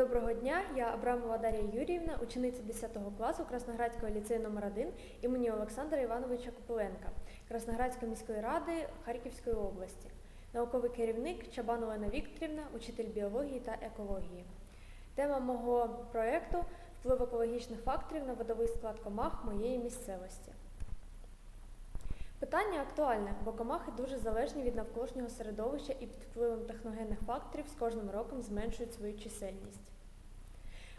доброго дня. Я Абрамова Дар'я Юріївна, учениця 10 класу Красноградського ліцею номер 1 імені Олександра Івановича Копиленка Красноградської міської ради Харківської області. Науковий керівник Чабан Олена Вікторівна, учитель біології та екології. Тема мого проєкту вплив екологічних факторів на водовий склад комах моєї місцевості. Питання актуальне, бо комахи дуже залежні від навколишнього середовища і під впливом техногенних факторів з кожним роком зменшують свою чисельність.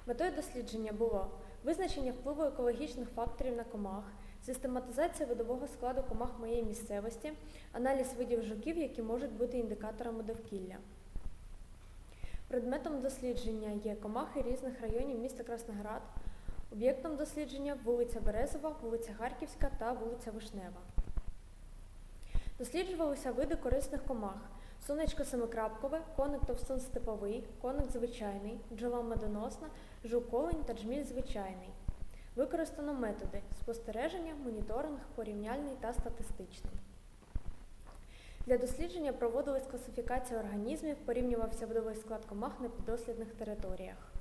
Метою дослідження було визначення впливу екологічних факторів на комах, систематизація видового складу комах моєї місцевості, аналіз видів жуків, які можуть бути індикаторами довкілля. Предметом дослідження є комахи різних районів міста Красноград, об'єктом дослідження вулиця Березова, вулиця Харківська та вулиця Вишнева. Досліджувалися види корисних комах. Сонечко семикрапкове, коник товстун степовий, коник звичайний, бджола медоносна, жук олень та джміль звичайний. Використано методи спостереження, моніторинг, порівняльний та статистичний. Для дослідження проводилась класифікація організмів, порівнювався видовий склад комах на піддослідних територіях.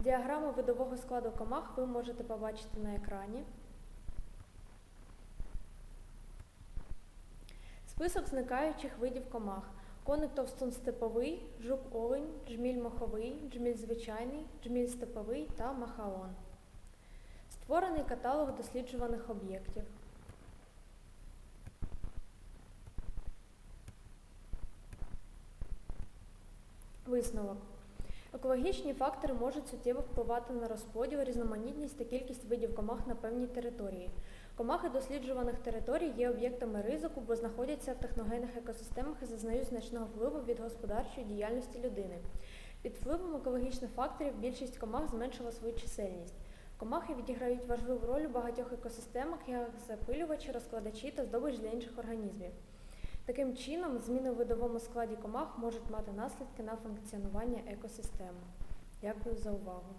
Діаграму видового складу комах ви можете побачити на екрані. Список зникаючих видів комах. Коник товстун степовий, жук олень, джміль моховий, джміль звичайний, джміль степовий та махаон. Створений каталог досліджуваних об'єктів. Висновок. Екологічні фактори можуть суттєво впливати на розподіл, різноманітність та кількість видів комах на певній території. Комахи досліджуваних територій є об'єктами ризику, бо знаходяться в техногенних екосистемах і зазнають значного впливу від господарчої діяльності людини. Під впливом екологічних факторів більшість комах зменшила свою чисельність. Комахи відіграють важливу роль у багатьох екосистемах як запилювачі, розкладачі та здобич для інших організмів. Таким чином, зміни в видовому складі комах можуть мати наслідки на функціонування екосистеми. Дякую за увагу.